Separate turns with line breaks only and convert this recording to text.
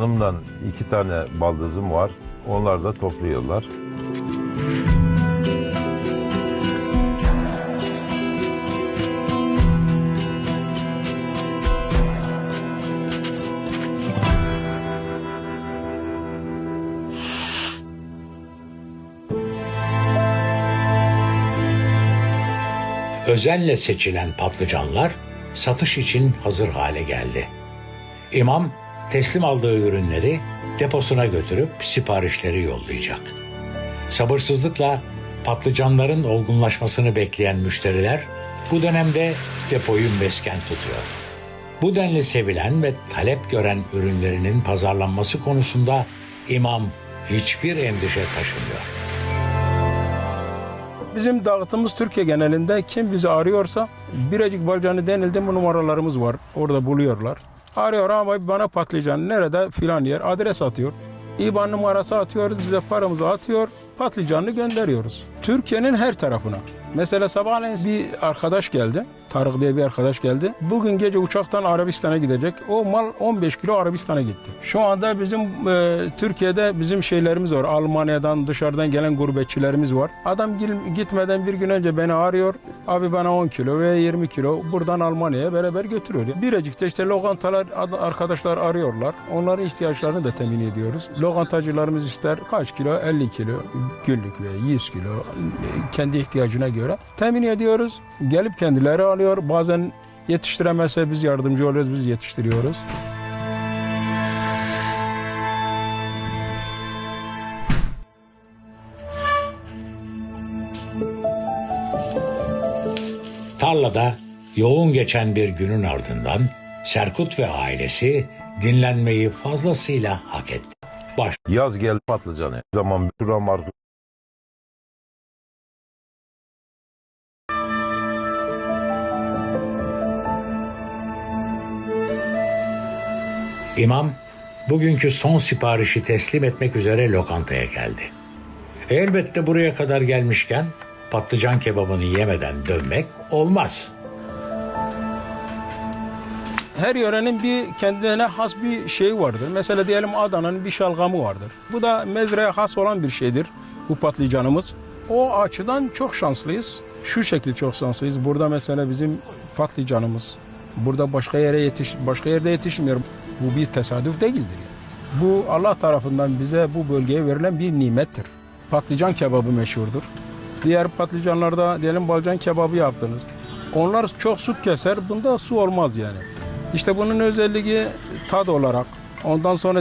Hanımdan iki tane baldızım var. Onlar da topluyorlar.
Özenle seçilen patlıcanlar satış için hazır hale geldi. İmam teslim aldığı ürünleri deposuna götürüp siparişleri yollayacak. Sabırsızlıkla patlıcanların olgunlaşmasını bekleyen müşteriler bu dönemde depoyu mesken tutuyor. Bu denli sevilen ve talep gören ürünlerinin pazarlanması konusunda imam hiçbir endişe taşımıyor.
Bizim dağıtımız Türkiye genelinde kim bizi arıyorsa Birecik Balcanı denildi bu numaralarımız var. Orada buluyorlar. Arıyor ama bana patlıcan nerede filan yer adres atıyor. İBAN numarası atıyoruz bize paramızı atıyor patlıcanını gönderiyoruz. Türkiye'nin her tarafına. Mesela sabahleyin bir arkadaş geldi. Tarık diye bir arkadaş geldi. Bugün gece uçaktan Arabistan'a gidecek. O mal 15 kilo Arabistan'a gitti. Şu anda bizim e, Türkiye'de bizim şeylerimiz var. Almanya'dan dışarıdan gelen gurbetçilerimiz var. Adam gitmeden bir gün önce beni arıyor. Abi bana 10 kilo veya 20 kilo buradan Almanya'ya beraber götürüyor. Birecik'te işte lokantalar ad- arkadaşlar arıyorlar. Onların ihtiyaçlarını da temin ediyoruz. Lokantacılarımız ister kaç kilo? 50 kilo günlük veya 100 kilo e, kendi ihtiyacına göre temin ediyoruz. Gelip kendileri alıyor. Bazen yetiştiremezse biz yardımcı oluyoruz, biz yetiştiriyoruz.
Tarlada yoğun geçen bir günün ardından Serkut ve ailesi dinlenmeyi fazlasıyla hak etti. Baş
Yaz geldi patlıcanı. Zaman şura marka
İmam bugünkü son siparişi teslim etmek üzere lokantaya geldi. Elbette buraya kadar gelmişken patlıcan kebabını yemeden dönmek olmaz.
Her yörenin bir kendine has bir şeyi vardır. Mesela diyelim Adana'nın bir şalgamı vardır. Bu da mezreye has olan bir şeydir bu patlıcanımız. O açıdan çok şanslıyız. Şu şekilde çok şanslıyız. Burada mesela bizim patlıcanımız burada başka yere yetiş başka yerde yetişmiyor. Bu bir tesadüf değildir. yani. Bu Allah tarafından bize bu bölgeye verilen bir nimettir. Patlıcan kebabı meşhurdur. Diğer patlıcanlarda diyelim balcan kebabı yaptınız. Onlar çok su keser. Bunda su olmaz yani. İşte bunun özelliği tad olarak. Ondan sonra